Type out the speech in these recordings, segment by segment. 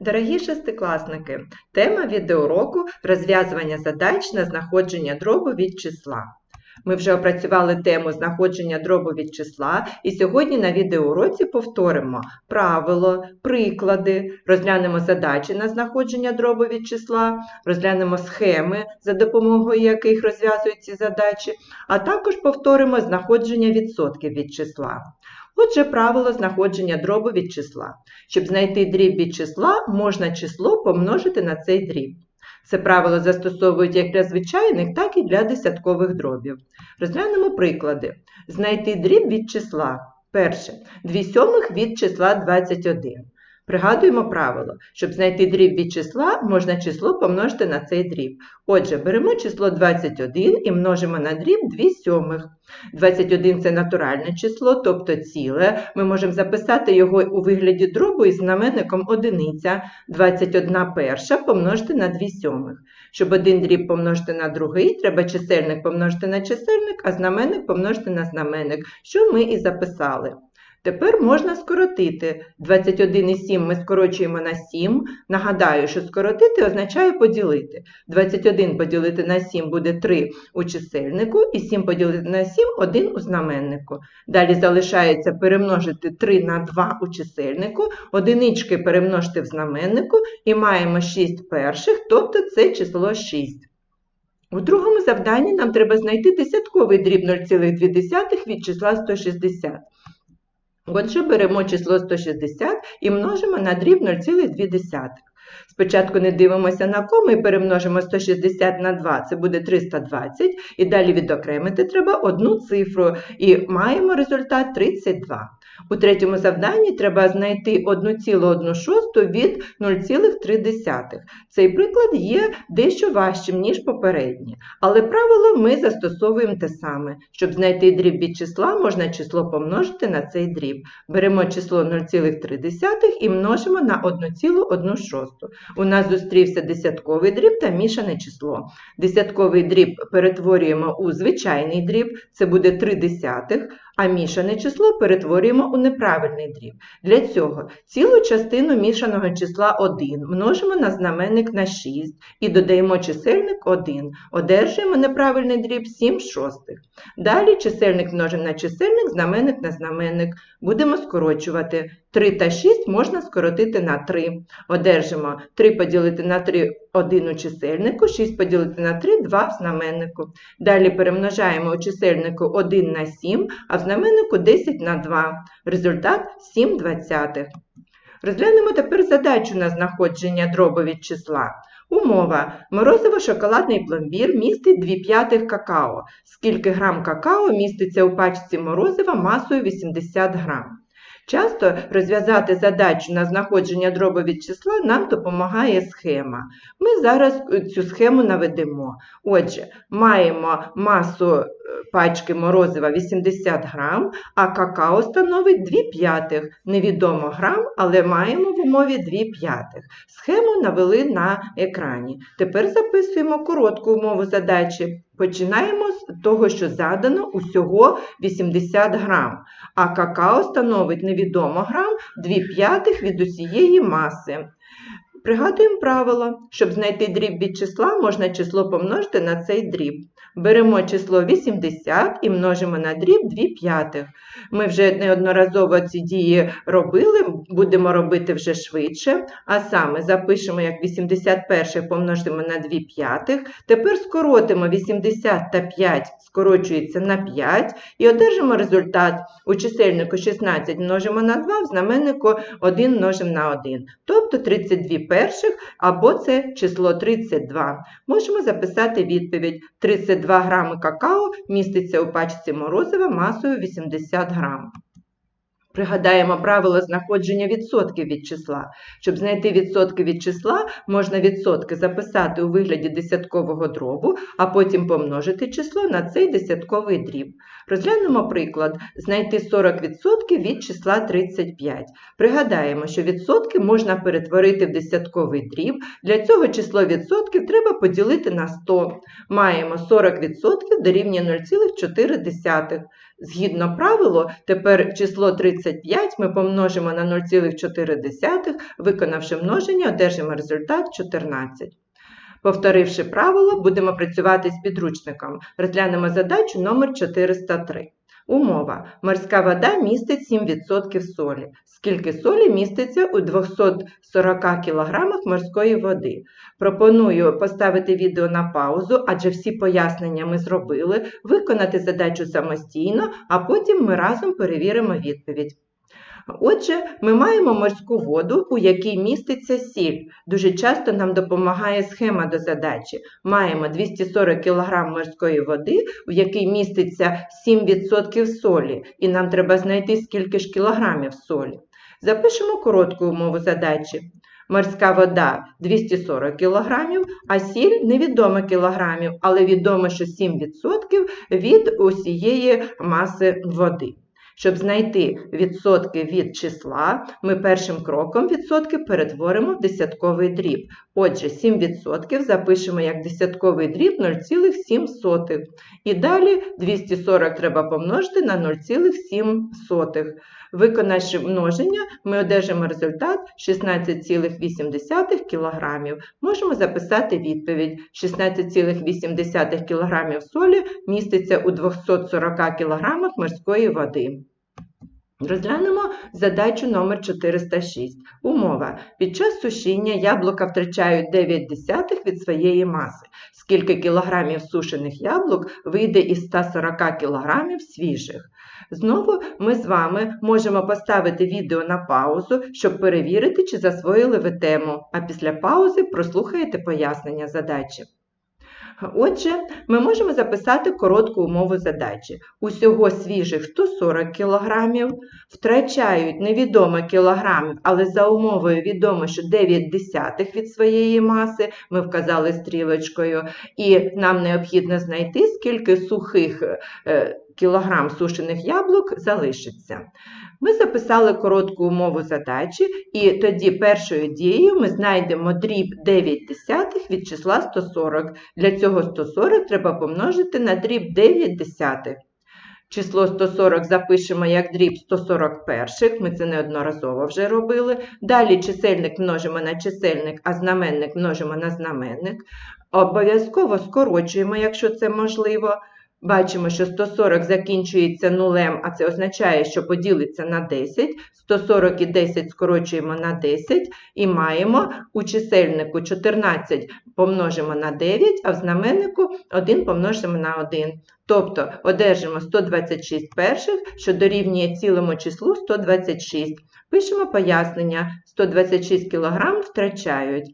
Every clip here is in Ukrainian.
Дорогі шестикласники, тема відеоуроку розв'язування задач на знаходження дробу від числа. Ми вже опрацювали тему знаходження дробу від числа, і сьогодні на відеоуроці повторимо правило, приклади, розглянемо задачі на знаходження дробу від числа, розглянемо схеми, за допомогою яких розв'язують ці задачі, а також повторимо знаходження відсотків від числа. Отже, правило знаходження дробу від числа. Щоб знайти дріб від числа, можна число помножити на цей дріб. Це правило застосовують як для звичайних, так і для десяткових дробів. Розглянемо приклади. Знайти дріб від числа. Перше. 2 сьомих від числа 21. Пригадуємо правило. Щоб знайти дріб від числа, можна число помножити на цей дріб. Отже, беремо число 21 і множимо на дріб 2 сьомих. 21 це натуральне число, тобто ціле. Ми можемо записати його у вигляді дробу із знаменником одиниця. 21 перша помножити на 2 сьомих. Щоб один дріб помножити на другий, треба чисельник помножити на чисельник, а знаменник помножити на знаменник, що ми і записали. Тепер можна скоротити. 21,7 ми скорочуємо на 7. Нагадаю, що скоротити означає поділити. 21 поділити на 7 буде 3 у чисельнику, і 7 поділити на 7 – 1 у знаменнику. Далі залишається перемножити 3 на 2 у чисельнику, одинички перемножити в знаменнику і маємо 6 перших, тобто це число 6. У другому завданні нам треба знайти десятковий дріб 0,2 від числа 160. Отже, беремо число 160 і множимо на дріб 0,2. Спочатку не дивимося на кому і перемножимо 160 на 2, це буде 320, і далі відокремити треба одну цифру, і маємо результат 32. У третьому завданні треба знайти 1,1 від 0,3. Цей приклад є дещо важчим, ніж попередній, але правило ми застосовуємо те саме. Щоб знайти дріб від числа, можна число помножити на цей дріб. Беремо число 0,3 і множимо на 1,1. У нас зустрівся десятковий дріб та мішане число. Десятковий дріб перетворюємо у звичайний дріб, це буде 3 десятих, а мішане число перетворюємо у неправильний дріб. Для цього цілу частину мішаного числа 1 множимо на знаменник на 6 і додаємо чисельник 1. Одержуємо неправильний дріб 7 шостих. Далі чисельник множимо на чисельник, знаменник на знаменник. Будемо скорочувати. 3 та 6 можна скоротити на 3. Одержимо 3 поділити на 3 1 у чисельнику, 6 поділити на 3 2 в знаменнику. Далі перемножаємо у чисельнику 1 на 7, а в знаменнику 10 на 2. Результат 7 двадцятих. Розглянемо тепер задачу на знаходження дробу від числа. Умова. Морозиво-шоколадний пломбір містить 2 п'ятих какао. Скільки грам какао міститься у пачці морозива масою 80 грам. Часто розв'язати задачу на знаходження дробу від числа нам допомагає схема. Ми зараз цю схему наведемо. Отже, маємо масу пачки морозива 80 грам, а какао становить 2 п'ятих. Невідомо грам, але маємо в умові 2 п'ятих. Схему навели на екрані. Тепер записуємо коротку умову задачі. Починаємо з того, що задано усього 80 грам, а какао становить невідомо грам 2 п'ятих від усієї маси. Пригадуємо правило, щоб знайти дріб від числа, можна число помножити на цей дріб. Беремо число 80 і множимо на дріб 2 п'ятих. Ми вже неодноразово ці дії робили, будемо робити вже швидше. А саме запишемо, як 81 помножимо на 2 п'ятих. Тепер скоротимо 80 та 5 скорочується на 5 і одержимо результат. У чисельнику 16 множимо на 2, в знаменнику 1 множимо на 1. Тобто 32 перших або це число 32. Можемо записати відповідь. 32 грами какао міститься у пачці морозива масою 80 грам. Пригадаємо правило знаходження відсотків від числа. Щоб знайти відсотки від числа, можна відсотки записати у вигляді десяткового дробу, а потім помножити число на цей десятковий дріб. Розглянемо приклад: знайти 40% від числа 35. Пригадаємо, що відсотки можна перетворити в десятковий дріб. Для цього число відсотків треба поділити на 100. Маємо 40% дорівнює 0,4. Згідно правилу, тепер число 35 ми помножимо на 0,4, виконавши множення, одержимо результат 14. Повторивши правило, будемо працювати з підручником. Розглянемо задачу номер 403. Умова. Морська вода містить 7% солі. Скільки солі міститься у 240 кг морської води? Пропоную поставити відео на паузу, адже всі пояснення ми зробили, виконати задачу самостійно, а потім ми разом перевіримо відповідь. Отже, ми маємо морську воду, у якій міститься сіль. Дуже часто нам допомагає схема до задачі. Маємо 240 кг морської води, в якій міститься 7% солі, і нам треба знайти скільки ж кілограмів солі. Запишемо коротку умову задачі. Морська вода 240 кг, а сіль невідомо кілограмів, але відомо, що 7% від усієї маси води. Щоб знайти відсотки від числа, ми першим кроком відсотки перетворимо в десятковий дріб. Отже, 7% запишемо як десятковий дріб 0,7. І далі 240 треба помножити на 0,7. Виконавши множення, ми одержимо результат 16,8 кг. Можемо записати відповідь: 16,8 кг солі міститься у 240 кг морської води. Розглянемо задачу номер 406. Умова. Під час сушіння яблука втрачають 9 десятих від своєї маси. Скільки кілограмів сушених яблук вийде із 140 кілограмів свіжих? Знову ми з вами можемо поставити відео на паузу, щоб перевірити, чи засвоїли ви тему, а після паузи прослухаєте пояснення задачі. Отже, ми можемо записати коротку умову задачі. Усього свіжих 140 кг, втрачають невідомо кілограмів, але за умовою відомо, що 9 десятих від своєї маси, ми вказали стрілочкою, і нам необхідно знайти, скільки сухих е, кілограм сушених яблук залишиться. Ми записали коротку умову задачі, і тоді першою дією ми знайдемо дріб 9 десятих від числа 140. Для цього 140 треба помножити на дріб 9 десятих. Число 140 запишемо як дріб 141, ми це неодноразово вже робили. Далі чисельник множимо на чисельник, а знаменник множимо на знаменник. Обов'язково скорочуємо, якщо це можливо. Бачимо, що 140 закінчується нулем, а це означає, що поділиться на 10. 140 і 10 скорочуємо на 10 і маємо у чисельнику 14 помножимо на 9, а в знаменнику 1 помножимо на 1. Тобто одержимо 126 перших, що дорівнює цілому числу 126. Пишемо пояснення: 126 кг втрачають.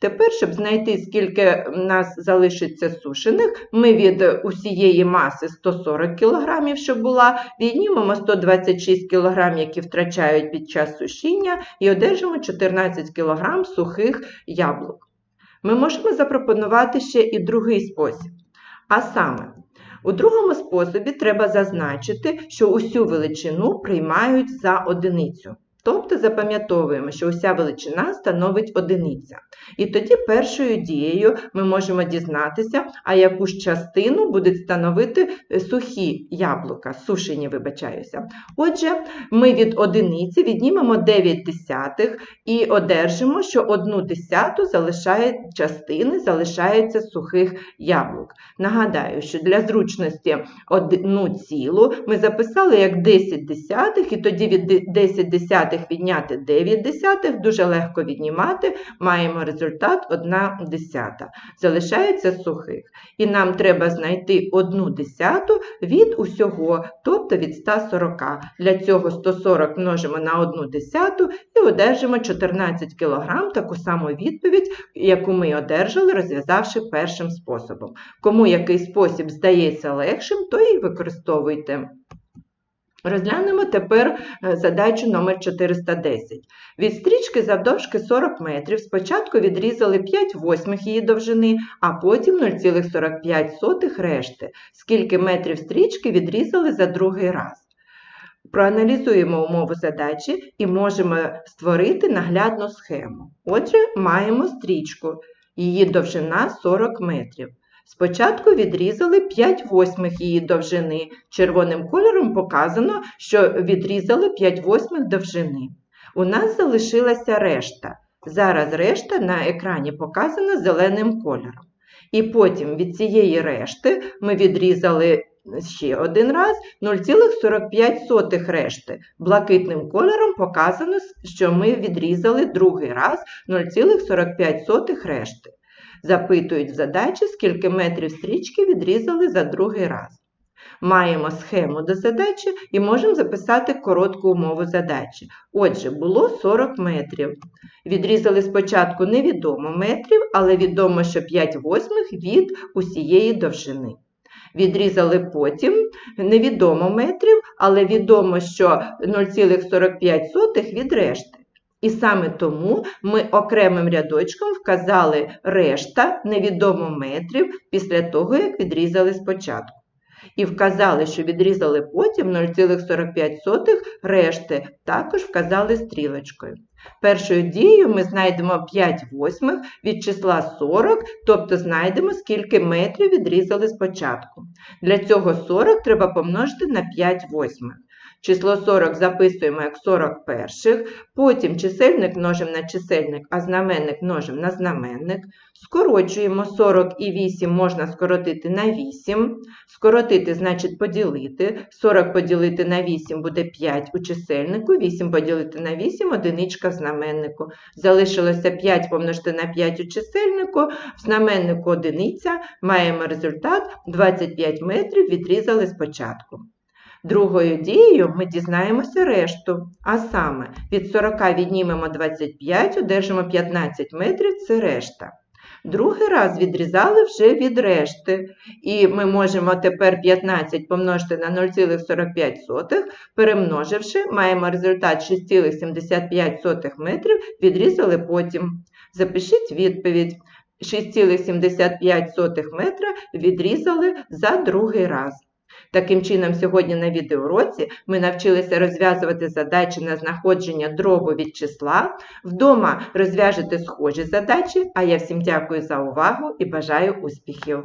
Тепер, щоб знайти, скільки в нас залишиться сушених, ми від усієї маси 140 кг, що була, віднімемо 126 кг, які втрачають під час сушіння, і одержимо 14 кг сухих яблук. Ми можемо запропонувати ще і другий спосіб. А саме, у другому способі треба зазначити, що усю величину приймають за одиницю. Тобто запам'ятовуємо, що уся величина становить одиниця. І тоді першою дією ми можемо дізнатися, а яку ж частину будуть становити е, сухі яблука, сушені, вибачаюся. Отже, ми від одиниці віднімемо 9 десятих і одержимо, що одну десяту залишає частини залишається сухих яблук. Нагадаю, що для зручності одну цілу ми записали як 10 десятих, і тоді від 10 десятих десятих відняти 9 десятих, дуже легко віднімати, маємо результат 1 десята. Залишається сухих. І нам треба знайти 1 десяту від усього, тобто від 140. Для цього 140 множимо на 1 десяту і одержимо 14 кг, таку саму відповідь, яку ми одержали, розв'язавши першим способом. Кому який спосіб здається легшим, то і використовуйте. Розглянемо тепер е, задачу номер 410. Від стрічки завдовжки 40 метрів спочатку відрізали 5 восьмих її довжини, а потім 0,45 решти. Скільки метрів стрічки відрізали за другий раз. Проаналізуємо умову задачі і можемо створити наглядну схему. Отже, маємо стрічку. Її довжина 40 метрів. Спочатку відрізали 5 восьмих її довжини. Червоним кольором показано, що відрізали 5 восьмих довжини. У нас залишилася решта. Зараз решта на екрані показана зеленим кольором. І потім від цієї решти ми відрізали ще один раз 0,45 решти. Блакитним кольором показано, що ми відрізали другий раз 0,45 решти. Запитують задачі, скільки метрів стрічки відрізали за другий раз. Маємо схему до задачі і можемо записати коротку умову задачі. Отже, було 40 метрів. Відрізали спочатку невідомо метрів, але відомо, що 5 восьмих від усієї довжини. Відрізали потім невідомо метрів, але відомо, що 0,45 від решти. І саме тому ми окремим рядочком вказали решта невідомо метрів після того, як відрізали спочатку. І вказали, що відрізали потім 0,45 решти, також вказали стрілочкою. Першою дією ми знайдемо 5 восьмих від числа 40, тобто знайдемо, скільки метрів відрізали спочатку. Для цього 40 треба помножити на 5 восьмих. Число 40 записуємо як 40 перших, потім чисельник множимо на чисельник, а знаменник множимо на знаменник. Скорочуємо 40 і 8 можна скоротити на 8. Скоротити значить поділити. 40 поділити на 8 буде 5 у чисельнику, 8 поділити на 8 одиничка в знаменнику. Залишилося 5 помножити на 5 у чисельнику, в знаменнику одиниця. Маємо результат 25 метрів відрізали спочатку. Другою дією ми дізнаємося решту, а саме від 40 віднімемо 25, одержимо 15 метрів це решта. Другий раз відрізали вже від решти, і ми можемо тепер 15 помножити на 0,45, перемноживши, маємо результат 6,75 метрів, відрізали потім. Запишіть відповідь. 6,75 метра відрізали за другий раз. Таким чином, сьогодні на відеоуроці ми навчилися розв'язувати задачі на знаходження дробу від числа. Вдома розв'яжете схожі задачі, а я всім дякую за увагу і бажаю успіхів!